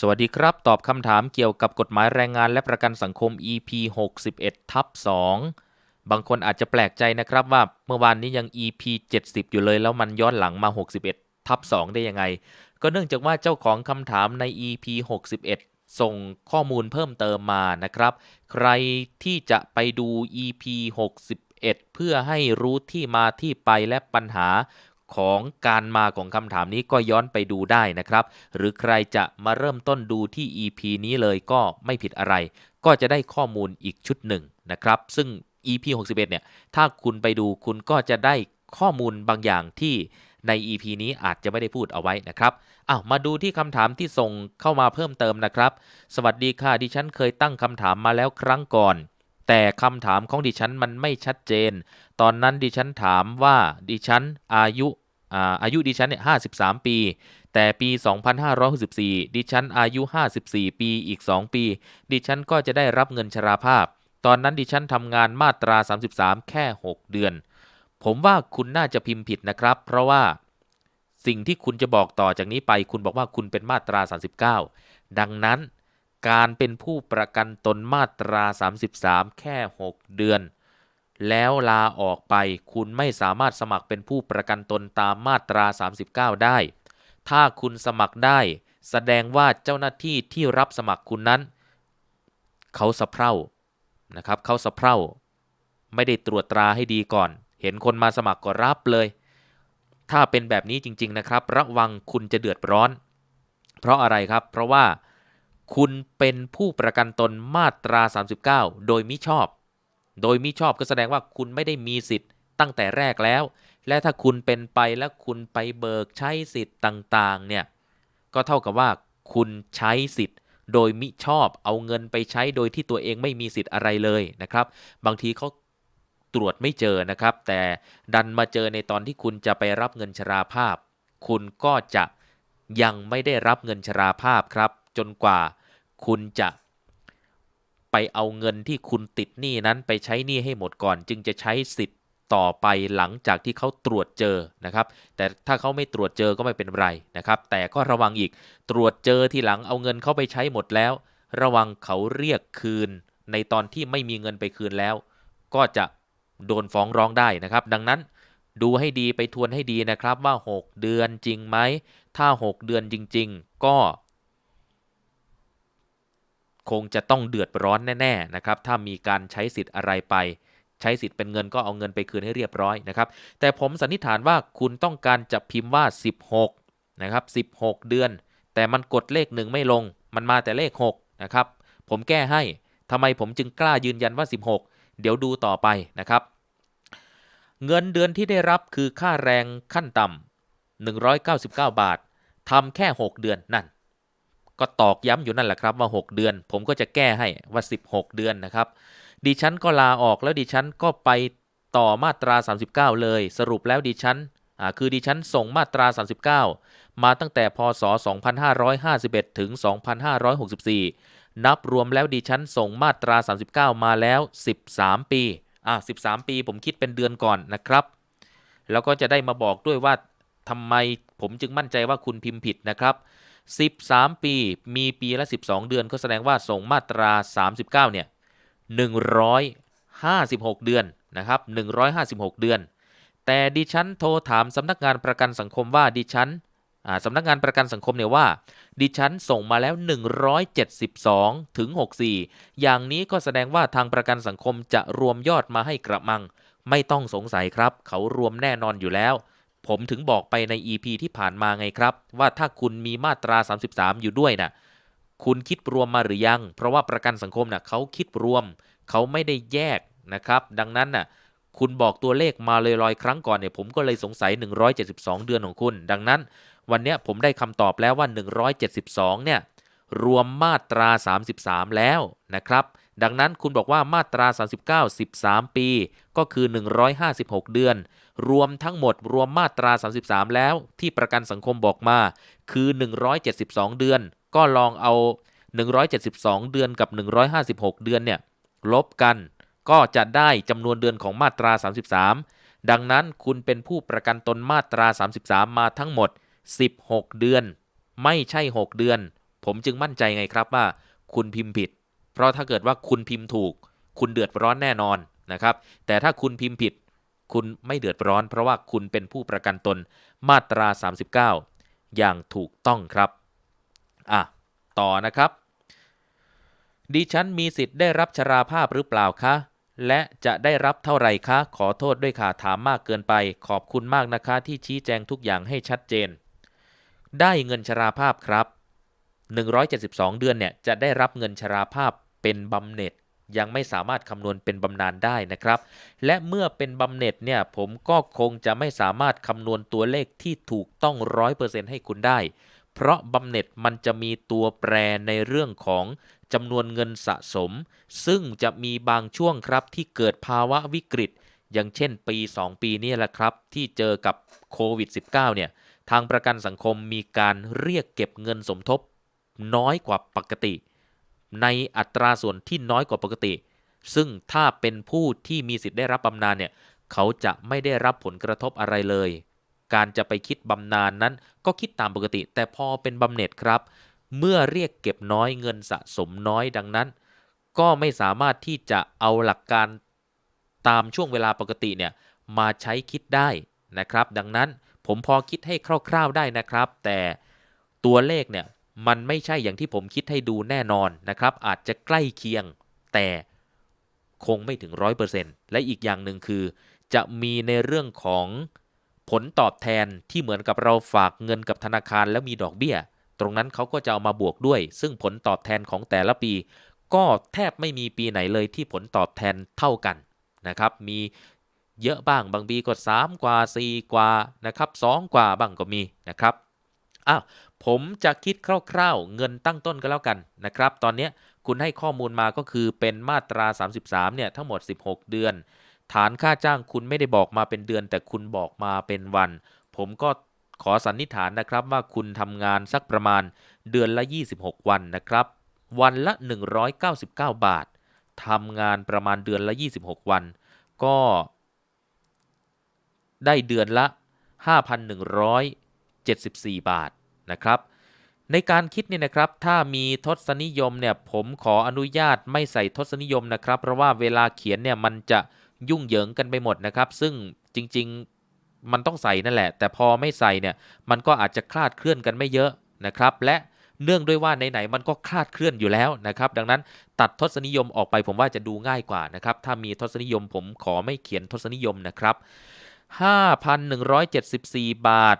สวัสดีครับ ตอบคำถามเกี่ยวกับกฎหมายแรงงานและประกันสังคม EP 61ทับ2บางคนอาจจะแปลกใจนะครับว่าเมื่อวานนี้ยัง EP 70 อยู่เลยแล้วมันย้อนหลังมา 61ทับ2ได้ยังไง ก็เนื่องจากว่าเจ้าของคำถามใน EP 61 ส่งข้อมูลเพิ่มเติมมานะครับ ใครที่จะไปดู EP 61 เพื่อให้รู้ที่มาที่ไปและปัญหา ของการมาของคำถามนี้ก็ย้อนไปดูได้นะครับ หรือใครจะมาเริ่มต้นดูที่ EP นี้เลยก็ไม่ผิดอะไร ก็จะได้ข้อมูลอีกชุดหนึ่งนะครับ ซึ่ง EP 61เนี่ย ถ้าคุณไปดูคุณก็จะได้ข้อมูลบางอย่างที่ใน EP นี้อาจจะไม่ได้พูดเอาไว้นะครับอ้าวมาดูที่คำถามที่ส่งเข้ามาเพิ่มเติมนะครับ สวัสดีค่ะดิฉันเคยตั้งคำถามมาแล้วครั้งก่อน แต่คำถามของดิฉันมันไม่ชัดเจน ตอนนั้นดิฉันถามว่าดิฉันอายุอายุดิฉันเนี่ย53ปี แต่ปี 2564ดิฉันอายุ 54 ปีอีก 2 ปี ดิฉันก็จะได้รับเงินชราภาพ ตอนนั้นดิฉันทำงานมาตรา 33 แค่ 6 เดือน ผมว่าคุณน่าจะพิมพ์ผิดนะครับ เพราะว่าสิ่งที่คุณจะบอกต่อจากนี้ไป คุณบอกว่าคุณเป็นมาตรา 39 ดังนั้น การเป็นผู้ประกันตนมาตรา 33 แค่ 6 เดือน แล้วลาออกไปคุณไม่สามารถสมัครเป็นผู้ประกันตนตามมาตรา 39 ได้ ถ้าคุณสมัครได้ แสดงว่าเจ้าหน้าที่ที่รับสมัครคุณนั้น เขาสะเพร่านะครับเขาสะเพร่า ไม่ได้ตรวจตราให้ดีก่อน เห็นคนมาสมัครก็รับเลย ถ้าเป็นแบบนี้จริง ๆ นะครับ ระวังคุณจะเดือดร้อน เพราะอะไรครับ เพราะว่า คุณเป็นผู้ประกันตนมาตรา 39 โดยมิชอบ โดยมิชอบก็แสดงว่าคุณไม่ได้มีสิทธิ์ตั้งแต่แรกแล้ว และถ้าคุณเป็นไปแล้วคุณไปเบิกใช้สิทธิ์ต่างๆ เนี่ย ก็เท่ากับว่าคุณใช้สิทธิ์ โดยมิชอบเอาเงินไปใช้โดยที่ตัวเองไม่มีสิทธิ์อะไรเลยนะครับ บางทีเขาตรวจไม่เจอนะครับ แต่ดันมาเจอในตอนที่คุณจะไปรับเงินชราภาพ คุณก็จะยังไม่ได้รับเงินชราภาพครับ จนกว่า คุณจะไปเอาเงินที่คุณติดหนี้นั้นไปใช้หนี้ให้หมดก่อน จึงจะใช้สิทธิ์ต่อไปหลังจากที่เขาตรวจเจอนะครับ แต่ถ้าเขาไม่ตรวจเจอก็ไม่เป็นไรนะครับ แต่ก็ระวังอีกตรวจเจอทีหลังเอาเงินเขาไปใช้หมดแล้ว ระวังเขาเรียกคืน ในตอนที่ไม่มีเงินไปคืนแล้ว ก็จะโดนฟ้องร้องได้นะครับ ดังนั้นดูให้ดีไปทวนให้ดีนะครับว่า 6 เดือนจริงไหม ถ้า 6 เดือนจริง ๆ ก็ คงจะต้องเดือดร้อนแน่ๆนะครับถ้ามีการใช้สิทธิ์อะไรไป ใช้สิทธิ์เป็นเงินก็เอาเงินไปคืนให้เรียบร้อยนะครับแต่ผมสันนิษฐานว่าคุณต้องการจะพิมพ์ว่า 16นะครับ16 เดือน แต่มันกดเลขหนึ่งไม่ลง มันมาแต่เลข6นะครับผมแก้ให้ทำไมผมจึงกล้ายืนยันว่า 16 เดี๋ยวดูต่อไปนะครับ เงินเดือนที่ได้รับคือค่าแรงขั้นต่ำ199 บาททำแค่ 6 เดือนนั่น ก็ตอกย้ำอยู่นั่นแหละครับว่า 6 เดือน ผมก็จะแก้ให้ว่า 16 เดือนนะครับ ดิฉันก็ลาออกแล้วดิฉันก็ไปต่อมาตรา 39 เลย สรุปแล้วดิฉันคือดิฉันส่งมาตรา 39 มาตั้งแต่พศ 2551 ถึง 2564 นับรวมแล้วดิฉันส่งมาตรา 39 มาแล้ว 13 ปีอ่า13 ปีผมคิดเป็นเดือนก่อนนะครับ แล้วก็จะได้มาบอกด้วยว่าทำไมผมจึงมั่นใจว่าคุณพิมพ์ผิดนะครับ 13 ปี มีปีละ 12 เดือน ก็แสดงว่าส่งมาตรา 39 เนี่ย 156 เดือนนะครับ 156 เดือน แต่ดิฉันโทรถามสำนักงานประกันสังคมว่าดิฉันอ่าสำนักงานประกันสังคมเนี่ยว่า ดิฉันส่งมาแล้ว 172 ถึง 64 อย่างนี้ก็แสดงว่าทางประกันสังคมจะรวมยอดมาให้กระมัง ไม่ต้องสงสัยครับ เขารวมแน่นอนอยู่แล้ว ผมถึงบอกไปใน EP ที่ผ่านมาไงครับ ว่าถ้าคุณมีมาตรา 33 อยู่ด้วยนะ่ะคุณคิดรวมมาหรือยัง เพราะว่าประกันสังคมน่ะเขาคิดรวม เขาไม่ได้แยกนะครับ ดังนั้นน่ะคุณบอกตัวเลขมาเลยลอยๆครั้งก่อนเนี่ยผมก็เลยสงสัย 172 เดือนของคุณ ดังนั้น วันเนี้ยผมได้คำตอบแล้วว่า 172 เนี่ยรวมมาตรา 33 แล้วนะครับ ดังนั้นคุณบอกว่ามาตรา 39 13 ปี ก็คือ 156 เดือน รวมทั้งหมดรวมมาตรา 33 แล้วที่ประกันสังคมบอกมา คือ 172 เดือน ก็ลองเอา 172 เดือนกับ 156 เดือนเนี่ยลบกัน ก็จะได้จำนวนเดือนของมาตรา 33 ดังนั้นคุณเป็นผู้ประกันตนมาตรา 33 มาทั้งหมด 16 เดือน ไม่ใช่ 6 เดือนผผมจึงมั่นใจไงครับว่า คุณพิมพ์ผิด เพราะถ้าเกิดว่าคุณพิมพ์ถูก คุณเดือดร้อนแน่นอนนะครับ แต่ถ้าคุณพิมพ์ผิด คุณไม่เดือดร้อน เพราะว่าคุณเป็นผู้ประกันตนมาตรา 39 อย่างถูกต้องครับอะต่อนะครับดิฉันมีสิทธิ์ได้รับชราภาพหรือเปล่าคะ และจะได้รับเท่าไหร่คะ ขอโทษด้วยค่ะ ถามมากเกินไป ขอบคุณมากนะคะ ที่ชี้แจงทุกอย่างให้ชัดเจน ได้เงินชราภาพครับ 172 เดือนเนี่ยจะได้รับเงินชราภาพ เป็นบำเหน็จยังไม่สามารถคำนวณเป็นบำนาญได้นะครับ และเมื่อเป็นบำเหน็จเนี่ยผมก็คงจะไม่สามารถคำนวณตัวเลขที่ถูกต้อง 100%ให้คุณได้ เพราะบำเหน็จมันจะมีตัวแปรในเรื่องของจำนวนเงินสะสม ซึ่งจะมีบางช่วงครับที่เกิดภาวะวิกฤต อย่างเช่นปี 2 ปีนี่แหละครับ ที่เจอกับโควิด -19 เนี่ยทางประกันสังคมมีการเรียกเก็บเงินสมทบน้อยกว่าปกติ ในอัตราส่วนที่น้อยกว่าปกติ ซึ่งถ้าเป็นผู้ที่มีสิทธิ์ได้รับบำนาญเนี่ยเขาจะไม่ได้รับผลกระทบอะไรเลย การจะไปคิดบำนาญนนั้นก็คิดตามปกติ แต่พอเป็นบำเหน็จครับ เมื่อเรียกเก็บน้อยเงินสะสมน้อยดังนั้น ก็ไม่สามารถที่จะเอาหลักการตามช่วงเวลาปกติเนี่ยมาใช้คิดได้นะครับ ดังนั้นผมพอคิดให้คร่าว ๆได้นะครับ แต่ตัวเลขเนี่ย มันไม่ใช่อย่างที่ผมคิดให้ดูแน่นอนนะครับ อาจจะใกล้เคียง แต่คงไม่ถึง 100%และอีกอย่างหนึ่งคือ จะมีในเรื่องของผลตอบแทนที่เหมือนกับเราฝากเงินกับธนาคารแล้วมีดอกเบี้ย ตรงนั้นเขาก็จะเอามาบวกด้วย ซึ่งผลตอบแทนของแต่ละปี ก็แทบไม่มีปีไหนเลยที่ผลตอบแทนเท่ากันนะครับ มีเยอะบ้างบางปีก็ 3 กว่า 4 กว่านะครับ2กว่าบ้างก็มีนะครับ อ้าวผมจะคิดคร่าวๆ เงินตั้งต้นก็แล้วกันนะครับ ตอนนี้คุณให้ข้อมูลมาก็คือเป็นมาตรา 33 เนี่ย ทั้งหมด 16 เดือน ฐานค่าจ้างคุณไม่ได้บอกมาเป็นเดือน แต่คุณบอกมาเป็นวัน ผมก็ขอสันนิษฐานนะครับว่าคุณทำงานสักประมาณเดือนละ 26 วันนะครับ วันละ 199 บาททำงานประมาณเดือนละ 26 วัน ก็ ได้เดือนละ 5,174 บาท นะครับ ในการคิดเนี่ยนะครับถ้ามีทศนิยมเนี่ยผมขออนุญาตไม่ใส่ทศนิยมนะครับ เพราะว่าเวลาเขียนเนี่ยมันจะยุ่งเหยิงกันไปหมดนะครับ ซึ่งจริงๆมันต้องใส่นั่นแหละ แต่พอไม่ใส่เนี่ยมันก็อาจจะคลาดเคลื่อนกันไม่เยอะนะครับ และเนื่องด้วยว่าไหนๆมันก็คลาดเคลื่อนอยู่แล้วนะครับ ดังนั้นตัดทศนิยมออกไปผมว่าจะดูง่ายกว่านะครับ ถ้ามีทศนิยมผมขอไม่เขียนทศนิยมนะครับ 5,174 บาท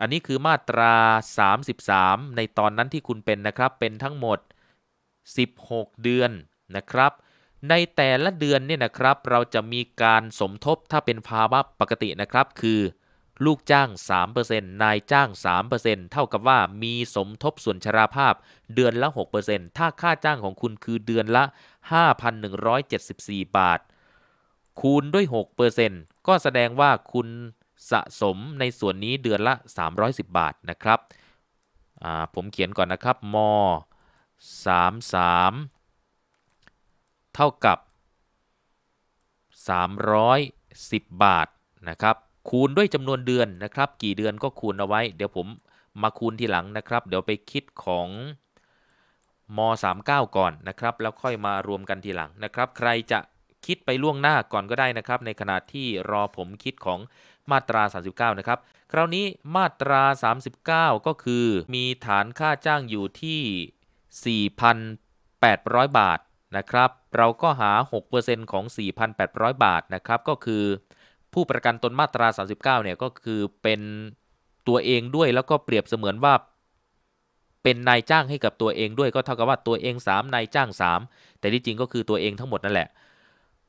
อันนี้คือมาตรา 33 ในตอนนั้นที่คุณเป็นนะครับ เป็นทั้งหมด 16 เดือนนะครับ ในแต่ละเดือนเนี่ยนะครับ เราจะมีการสมทบถ้าเป็นภาวะปกตินะครับ คือลูกจ้าง 3%นายจ้าง 3%เท่ากับว่ามีสมทบส่วนชราภาพเดือนละ 6%ถ้าค่าจ้างของคุณคือเดือนละ 5,174 บาท คูณด้วย 6%ก็แสดงว่าคุณ สะสมในส่วนนี้เดือนละ 310 บาทนะครับผมเขียนก่อนนะครับม33 เท่ากับ 310 บาทนะครับคูณด้วยจำนวนเดือนนะครับ กี่เดือนก็คูณเอาไว้ เดี๋ยวผมมาคูณทีหลังนะครับ เดี๋ยวไปคิดของม 39 ก่อนนะครับ แล้วค่อยมารวมกันทีหลังนะครับ ใครจะ คิดไปล่วงหน้าก่อนก็ได้นะครับ ในขณะที่รอผมคิดของมาตรา 39 นะครับ คราวนี้มาตรา 39 ก็คือมีฐานค่าจ้างอยู่ที่ 4,800 บาทนะครับ เราก็หา 6%ของ 4,800 บาทนะครับ ก็คือผู้ประกันตนมาตรา 39 เนี่ยก็คือเป็นตัวเองด้วยแล้วก็เปรียบเสมือนว่าเป็นนายจ้างให้กับตัวเองด้วยก็เท่ากับว่าตัวเอง 3 นายจ้าง 3 แต่ที่จริงก็คือตัวเองทั้งหมดนั่นแหละ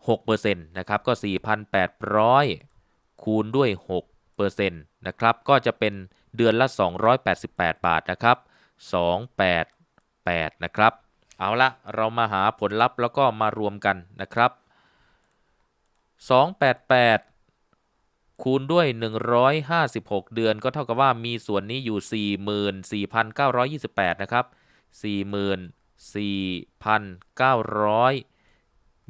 6%นะครับก็ 4,800 คูณด้วย6%นะครับก็จะเป็นเดือนละ 288 บาทนะครับ 288 นะครับ เอาละเรามาหาผลลัพธ์แล้วก็มารวมกันนะครับ 288 คูณด้วย 156 เดือนก็เท่ากับว่ามีส่วนนี้อยู่ 44,928 นะครับ 44,928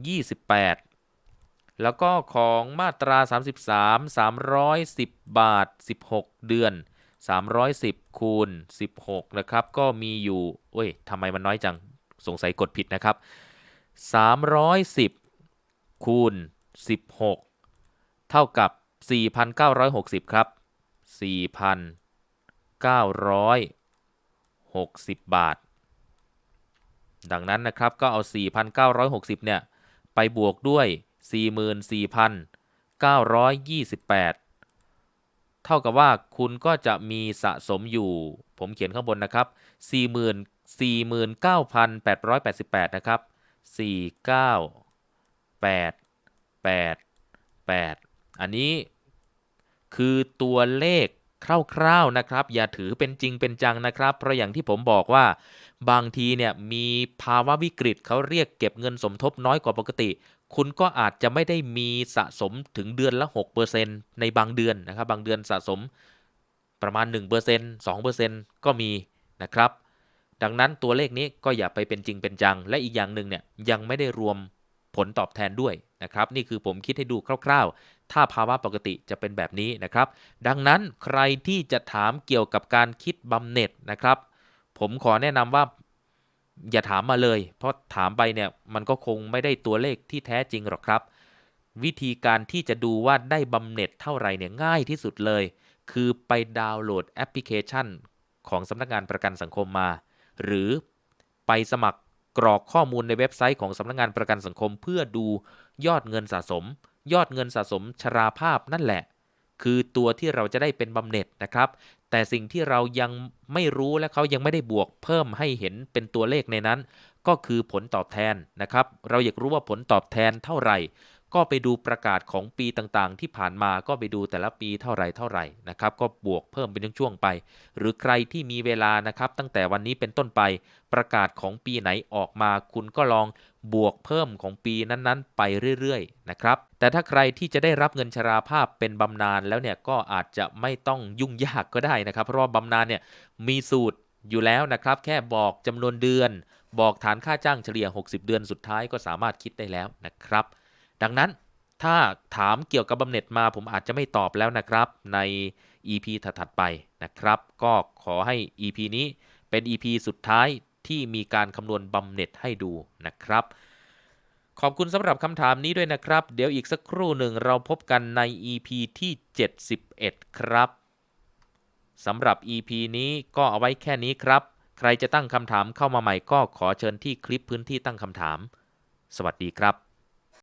28 แล้วก็ของมาตรา 33 310 บาท 16 เดือน 310 คูณ 16 นะครับ ก็มีอยู่โอ้ยทำไมมันน้อยจัง สงสัยกดผิดนะครับ 310 คูณ 16 เท่ากับ 4,960 ครับ 4,960 บาท ดังนั้นนะครับก็เอา 4,960 เนี่ย ไปบวกด้วย 44,928 เท่ากับว่าคุณก็จะมีสะสมอยู่ ผมเขียนข้างบนนะครับ 49,888 นะครับ 49888 อันนี้คือตัวเลข คร่าวๆนะครับ อย่าถือเป็นจริงเป็นจังนะครับ เพราะอย่างที่ผมบอกว่า บางทีเนี่ยมีภาวะวิกฤตเขาเรียกเก็บเงินสมทบน้อยกว่าปกติ คุณก็อาจจะไม่ได้มีสะสมถึงเดือนละ 6%ในบางเดือนนะครับ บางเดือนสะสมประมาณ 1% 2%ก็มีนะครับ ดังนั้นตัวเลขนี้ก็อย่าไปเป็นจริงเป็นจัง และอีกอย่างหนึ่งเนี่ยยังไม่ได้รวมผลตอบแทนด้วยนะครับ นี่คือผมคิดให้ดูคร่าวๆ ถ้าภาวะปกติจะเป็นแบบนี้นะครับ ดังนั้นใครที่จะถามเกี่ยวกับการคิดบำเหน็จนะครับ ผมขอแนะนำว่าอย่าถามมาเลย เพราะถามไปเนี่ยมันก็คงไม่ได้ตัวเลขที่แท้จริงหรอกครับ วิธีการที่จะดูว่าได้บำเหน็จเท่าไหร่เนี่ยง่ายที่สุดเลย คือไปดาวน์โหลดแอปพลิเคชัน ของสำนักงานประกันสังคมมา หรือไปสมัครกรอกข้อมูลในเว็บไซต์ของสำนักงานประกันสังคม เพื่อดูยอดเงินสะสม ยอดเงินสะสมชราภาพนั่นแหละ คือตัวที่เราจะได้เป็นบำเหน็จนะครับ แต่สิ่งที่เรายังไม่รู้และเขายังไม่ได้บวกเพิ่มให้เห็นเป็นตัวเลขในนั้น ก็คือผลตอบแทนนะครับ เราอยากรู้ว่าผลตอบแทนเท่าไหร่ ก็ไปดูประกาศของปีต่างๆ ที่ผ่านมาก็ไปดูแต่ละปีเท่าไรเท่าไหร่นะครับก็บวกเพิ่มเป็นช่วงๆไป หรือใครที่มีเวลานะครับตั้งแต่วันนี้เป็นต้นไป ประกาศของปีไหนออกมา คุณก็ลองบวกเพิ่มของปีนั้นๆ ไปเรื่อยๆนะครับแต่ถ้าใครที่จะได้รับเงินชราภาพเป็นบำนาญแล้วเนี่ยก็อาจจะไม่ต้องยุ่งยากก็ได้นะครับ เพราะว่าบำนาญเนี่ยมีสูตรอยู่แล้วนะครับ แค่บอกจำนวนเดือน บอกฐานค่าจ้างเฉลี่ย 60 เดือนสุดท้ายก็สามารถคิดได้แล้วนะครับ ดังนั้นถ้าถามเกี่ยวกับบำเหน็จมาผมอาจจะไม่ตอบแล้วนะครับ ใน EP ถัดๆไปนะครับ ก็ขอให้ EP นี้เป็น EP สุดท้ายที่มีการคำนวณบำเหน็จให้ดูนะครับ ขอบคุณสำหรับคำถามนี้ด้วยนะครับ เดี๋ยวอีกสักครู่หนึ่งเราพบกันใน EP ที่ 71 ครับสำหรับ EP นี้ก็เอาไว้แค่นี้ครับ ใครจะตั้งคำถามเข้ามาใหม่ก็ขอเชิญที่คลิปพื้นที่ตั้งคำถาม สวัสดีครับ